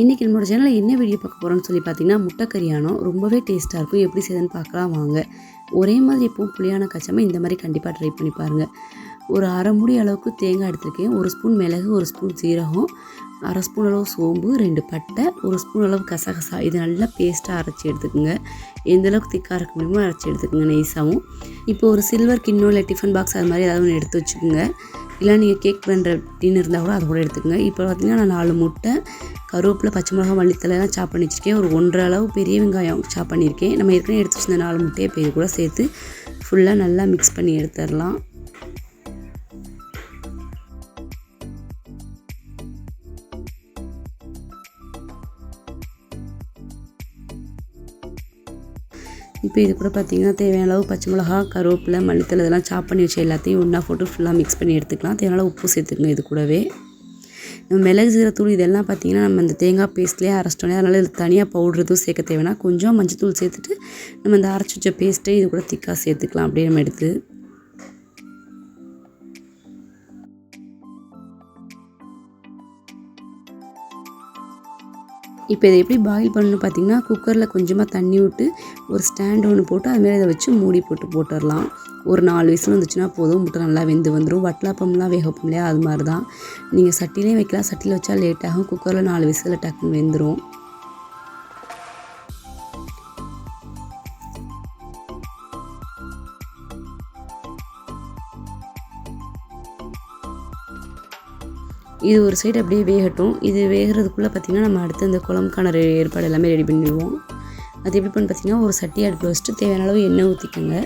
இன்றைக்கி நம்மளோட சேனலில் என்ன வீடியோ பார்க்க போகிறோம்னு சொல்லி பார்த்தீங்கன்னா முட்டைக்கறியானோ ரொம்பவே டேஸ்ட்டாக இருக்கும். எப்படி செய்யுதுன்னு பார்க்கலாம் வாங்க. ஒரே மாதிரி எப்பவும் புளியான காய்ச்சாமல் இந்த மாதிரி கண்டிப்பாக ட்ரை பண்ணி பாருங்கள் ஒரு அரை முடி அளவுக்கு தேங்காய் எடுத்திருக்கேன். ஒரு ஸ்பூன் மிளகு ஒரு ஸ்பூன் சீரகம் அரை ஸ்பூன் அளவு சோம்பு ரெண்டு பட்டை ஒரு ஸ்பூன் அளவு கசகசா. இது நல்லா பேஸ்ட்டாக அரைச்சி எடுத்துக்கோங்க. எந்த அளவுக்கு திக்காக இருக்க முடியுமோ அரைச்சி எடுத்துக்கோங்க நைஸாகவும் இப்போ ஒரு சில்வர் கிண்ணோ இல்லை டிஃபன் பாக்ஸ் அது மாதிரி ஏதாவது ஒன்று எடுத்து வச்சுக்கோங்க. இல்லை நீங்கள் கேக் பண்ணுற டின் இருந்தால் கூட அதை கூட எடுத்துக்கோங்க. இப்போ பார்த்தீங்கன்னா நான் நாலு முட்டை கருவேப்பிலை பச்சை மிளகா மல்லித்தலைலாம் சாப் பண்ணி வச்சுருக்கேன். ஒரு ஒன்றரை அளவு பெரிய வெங்காயம் சாப் பண்ணியிருக்கேன் நம்ம ஏற்கனவே எடுத்து வச்சிருந்த நாலு முட்டையை இப்போ இது கூட சேர்த்து ஃபுல்லாக நல்லா மிக்ஸ் பண்ணி எடுத்துடலாம். இப்போ இது கூட பார்த்தீங்கன்னா தேவையான அளவு பச்சை மிளகா கருவேப்பிலை மல்லித்தலை இதெல்லாம் சாப் பண்ணி வச்சு எல்லாத்தையும் ஒன்றா போட்டு ஃபுல்லாக மிக்ஸ் பண்ணி எடுத்துக்கலாம். தேவையான உப்பு சேர்த்துக்கங்க இது கூடவே. நம்ம மிளகு சீரத்தூள் இதெல்லாம் பார்த்தீங்கன்னா நம்ம இந்த தேங்காய் பேஸ்ட்லேயே அரைச்சிட்டோம் அதனால் இது தனியாக பவுடர் எதுவும் சேர்க்க தேவைன்னா கொஞ்சம் மஞ்சத்தூள் சேர்த்துட்டு நம்ம இந்த அரைச்சி வச்ச பேஸ்ட்டை இது கூட திக்காக சேர்த்துக்கலாம் அப்படியே நம்ம எடுத்து. இப்போ இதை எப்படி பாயில் பண்ணணும் பார்த்தீங்கன்னா குக்கரில் கொஞ்சமாக தண்ணி விட்டு ஒரு ஸ்டாண்ட் ஒன்று போட்டு அது மேலே இதை வச்சு மூடி போட்டு போட்டுடலாம். ஒரு நாலு விசில் வந்துச்சுன்னா போதும் முட்டை நல்லா வெந்து வந்துடும் வட்டலாப்பம்லாம் வேகப்போம் இல்லையா? அது மாதிரி தான் நீங்கள் சட்டிலையும் வைக்கலாம். சட்டியில் வச்சா லேட் ஆகும். குக்கரில் நாலு விசில் டக்குன்னு வெந்துடும் இது ஒரு சைடு அப்படியே வேகட்டும். இது வேகிறதுக்குள்ளே பார்த்திங்கன்னா நம்ம அடுத்து இந்த குழம்புக்கான ஏற்பாடு எல்லாமே ரெடி பண்ணிடுவோம். அது எப்படி பண்ணி பார்த்தீங்கன்னா ஒரு சட்டி அடுப்பில் வச்சுட்டு தேவையான அளவு எண்ணெய் ஊற்றிக்கோங்க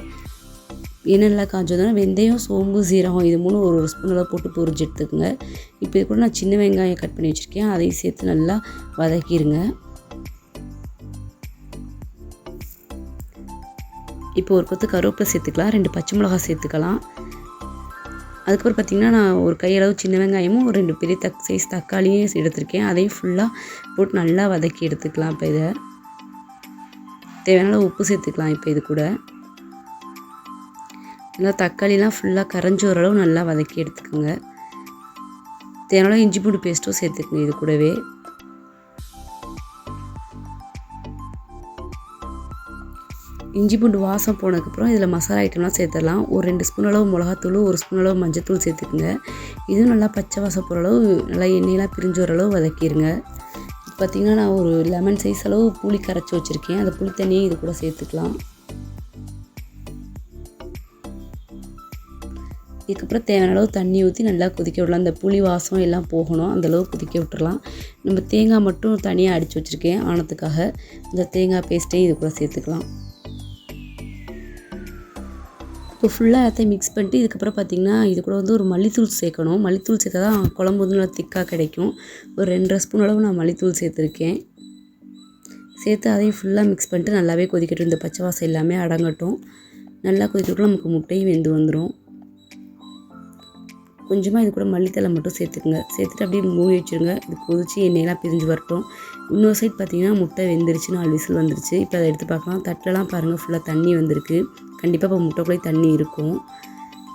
எண்ணெய் காஞ்சதுன்னா வெந்தயம் சோம்பு சீரகம் இது மூணு ஒரு ஒரு ஸ்பூன் அளவு போட்டு பொரிச்சு எடுத்துக்கோங்க. இப்போ இது கூட நான் சின்ன வெங்காயம் கட் பண்ணி வச்சுருக்கேன். அதையும் சேர்த்து நல்லா வதக்கிடுங்க இப்போ ஒரு கொத்து கருவேப்பிலை சேர்த்துக்கலாம். ரெண்டு பச்சை மிளகாய் சேர்த்துக்கலாம். அதுக்கப்புறம் பார்த்திங்கன்னா நான் ஒரு கையளவு சின்ன வெங்காயமும் ஒரு ரெண்டு பெரிய தக் சைஸ் தக்காளியும் எடுத்திருக்கேன். அதையும் ஃபுல்லாக போட்டு நல்லா வதக்கி எடுத்துக்கலாம் இப்போ இதை. தேவையான உப்பு சேர்த்துக்கலாம் இப்போ இது கூட. நல்லா தக்காளிலாம் ஃபுல்லாக கரைஞ்சி ஓரளவு நல்லா வதக்கி எடுத்துக்கோங்க. தேவையான இஞ்சி பூண்டு பேஸ்ட்டும் சேர்த்துக்குங்க இது கூடவே. இஞ்சி பூண்டு வாசம் போனதுக்கப்புறம் இதில் மசாலா ஐட்டம்லாம் சேர்த்துடலாம். ஒரு ரெண்டு ஸ்பூன் அளவு மிளகாத்தூள் ஒரு ஸ்பூன் அளவு மஞ்சத்தூள் சேர்த்துக்குங்க. இதுவும் நல்லா பச்சை வாசம் போகிற அளவு நல்லா எண்ணெயெலாம் பிரிஞ்சு வர அளவு வதக்கிடுங்க பார்த்திங்கன்னா நான் ஒரு லெமன் சைஸ் அளவு புளி கரைச்சி வச்சுருக்கேன். அந்த புளி தண்ணியை இது கூட சேர்த்துக்கலாம். இதுக்கப்புறம் தேவையான அளவு தண்ணி ஊற்றி நல்லா கொதிக்க விடலாம். அந்த புளி வாசம் எல்லாம் போகணும். அந்தளவு கொதிக்க விட்டுறலாம். நம்ம தேங்காய் மட்டும் தனியாக அடித்து வச்சுருக்கேன். ஆனத்துக்காக இந்த தேங்காய் பேஸ்ட்டையும் இது கூட சேர்த்துக்கலாம். இப்போ ஃபுல்லாக எல்லாத்தையும் மிக்ஸ் பண்ணிட்டு இதுக்கப்புறம் பார்த்திங்கன்னா இது கூட வந்து ஒரு மல்லித்தூள் சேர்க்கணும். மல்லித்தூள் சேர்த்தா தான் குழம்பு வந்து நல்லா திக்காக கிடைக்கும். ஒரு ரெண்டரை ஸ்பூன் அளவு நான் மல்லித்தூள் சேர்த்துருக்கேன். சேர்த்து அதையும் ஃபுல்லாக மிக்ஸ் பண்ணிட்டு நல்லாவே கொதிக்கட்டும். இந்த பச்சை வாசம் எல்லாமே அடங்கட்டும். நல்லா கொதிக்கட்டும் நமக்கு முட்டையும் வெந்து வந்துடும் கொஞ்சமாக இது கூட மல்லித்தலை மட்டும் சேர்த்துக்குங்க. சேர்த்துட்டு அப்படியே மூடி வச்சுருங்க. இது கொதிச்சு எண்ணெயெல்லாம் பிரிஞ்சு வரட்டும். இன்னொரு சைட் பார்த்தீங்கன்னா முட்டை வெந்துருச்சு நாலு விசில் வந்துருச்சு. இப்போ அதை எடுத்து பார்க்கலாம். தட்டெல்லாம் பாருங்கள் ஃபுல்லாக தண்ணி வந்திருக்கு. கண்டிப்பாக இப்போ முட்டைக்குள்ளே தண்ணி இருக்கும்.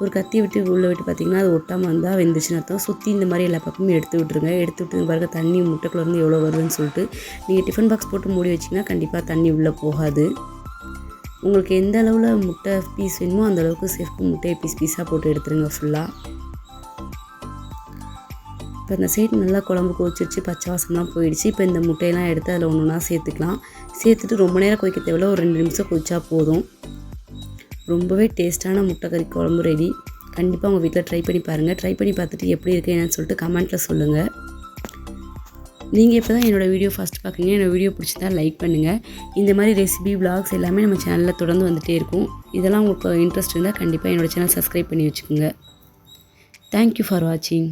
ஒரு கத்தி விட்டு உள்ளே விட்டு பார்த்தீங்கன்னா அது ஒட்டாமல் வந்தால் வெந்துச்சுன்னு அர்த்தம். சுற்றி இந்த மாதிரி எல்லா பக்கமும் எடுத்து விட்ருங்க எடுத்து விட்டு பாருங்கள் தண்ணி முட்டைக்குள்ளேருந்து எவ்வளோ வருதுன்னு சொல்லிட்டு. நீங்கள் டிஃபன் பாக்ஸ் போட்டு மூடி வச்சிங்கன்னா கண்டிப்பாக தண்ணி உள்ளே போகாது. உங்களுக்கு எந்த அளவில் முட்டை பீஸ் வேணுமோ அந்தளவுக்கு சேஃப்க்கு முட்டையை பீஸ் பீஸாக போட்டு எடுத்துருங்க ஃபுல்லாக இப்போ இந்த சைடு நல்லா குழம்பு கொதிச்சிருச்சு பச்சை வாசம்லாம் போயிடுச்சு. இப்போ இந்த முட்டையெல்லாம் எடுத்து அதில் ஒன்று ஒன்றா சேர்த்துக்கலாம். சேர்த்துட்டு ரொம்ப நேரம் கொதிக்க தேவையில்ல ஒரு ரெண்டு நிமிஷம் கொதிச்சா போதும். ரொம்பவே டேஸ்ட்டான முட்டைக்கறி குழம்பு ரெடி. கண்டிப்பாக உங்கள் வீட்டில் ட்ரை பண்ணி பாருங்கள் ட்ரை பண்ணி பார்த்துட்டு எப்படி இருக்குது என்னன்னு சொல்லிட்டு கமெண்ட்டில் சொல்லுங்கள் நீங்கள் இப்போ தான் என்னோடய வீடியோ ஃபஸ்ட் பார்க்குறீங்க என்னோட வீடியோ பிடிச்சதா லைக் பண்ணுங்கள் இந்த மாதிரி ரெசிபி பிளாக்ஸ் எல்லாமே நம்ம சேனலில் தொடர்ந்து வந்துகிட்டே இருக்கும். இதெல்லாம் உங்களுக்கு இன்ட்ரெஸ்ட் இருந்தால் கண்டிப்பாக என்னோடய சேனல் சப்ஸ்கிரைப் பண்ணி வச்சுக்கோங்க. தேங்க்யூ ஃபார் வாட்சிங்